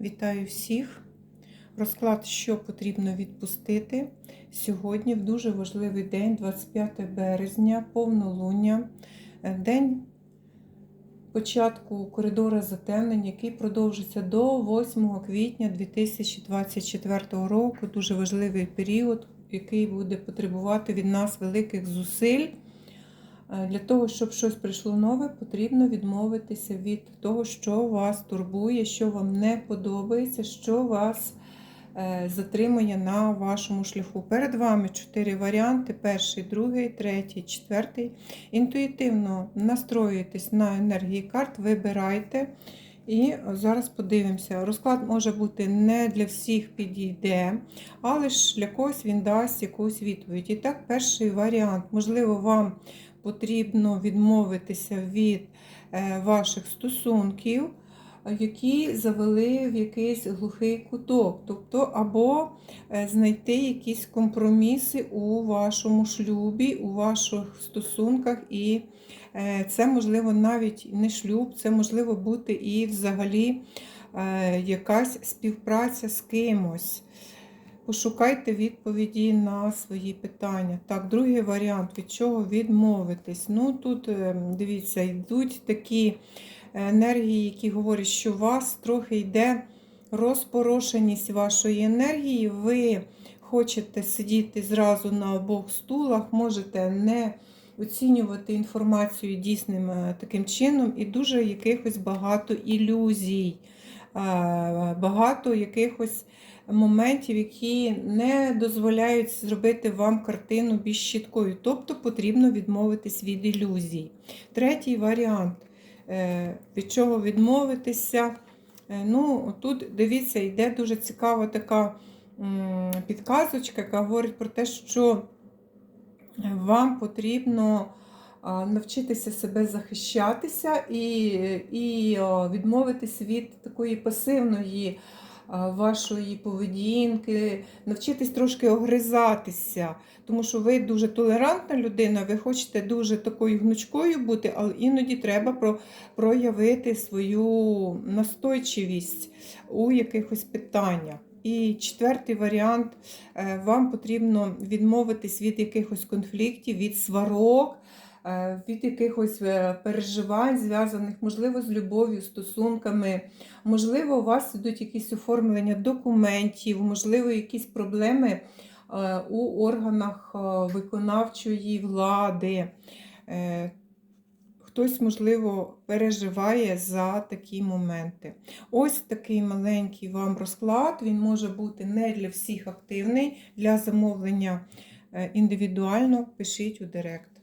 Вітаю всіх! Розклад, що потрібно відпустити сьогодні, в дуже важливий день, 25 березня, повнолуння, е, день початку коридора затемнень, який продовжиться до 8 квітня 2024 року. Дуже важливий період, який буде потребувати від нас великих зусиль. Е, Для того, щоб щось прийшло нове, потрібно відмовитися від того, що вас турбує, що вам не подобається, що вас е, затримує на вашому шляху. Перед вами чотири варіанти: перший, другий, третій, четвертий. Інтуїтивно настроюєтесь на енергії карт, вибирайте. І зараз подивимося. Розклад може бути не для всіх підійде, але ж для когось він дасть якусь відповідь. І так, перший варіант. Можливо, вам потрібно відмовитися від е, ваших стосунків, які завели в якийсь глухий куток. Тобто, або е, знайти якісь компроміси у вашому шлюбі, у ваших стосунках. І е, це можливо навіть не шлюб, це можливо бути і взагалі якась співпраця з кимось. Пошукайте відповіді на свої питання. Так, другий варіант, від чого відмовитись. Ну, тут, е, дивіться, йдуть такі енергії, які говорять, що у вас трохи йде розпорошеність вашої енергії. Ви хочете сидіти зразу на обох стулах, можете не оцінювати інформацію дійсним е, таким чином, і дуже якихось багато ілюзій, е, багато якихось моментів, які не дозволяють зробити вам картину більш чіткою. Тобто потрібно відмовитись від ілюзій. Третій варіант, е, від чого відмовитися. Е, Ну, Тут, дивіться, йде дуже цікава така підказочка, яка говорить про те, що вам потрібно навчитися себе захищатися і, і відмовитися від такої пасивної вашої поведінки, навчитись трошки огризатися, тому що ви дуже толерантна людина, ви хочете дуже такою гнучкою бути, але іноді треба про, проявити свою настойчивість у якихось питаннях. І четвертий варіант, е, вам потрібно відмовитись від якихось конфліктів, від сварок, від якихось е, переживань, зв'язаних, можливо, з любов'ю, стосунками. Можливо, у вас ідуть якісь оформлення документів, можливо, якісь проблеми у органах виконавчої влади. Хтось, можливо, переживає за такі моменти. Ось такий маленький вам розклад. Він може бути не для всіх активний. Для замовлення індивідуально пишіть у директ.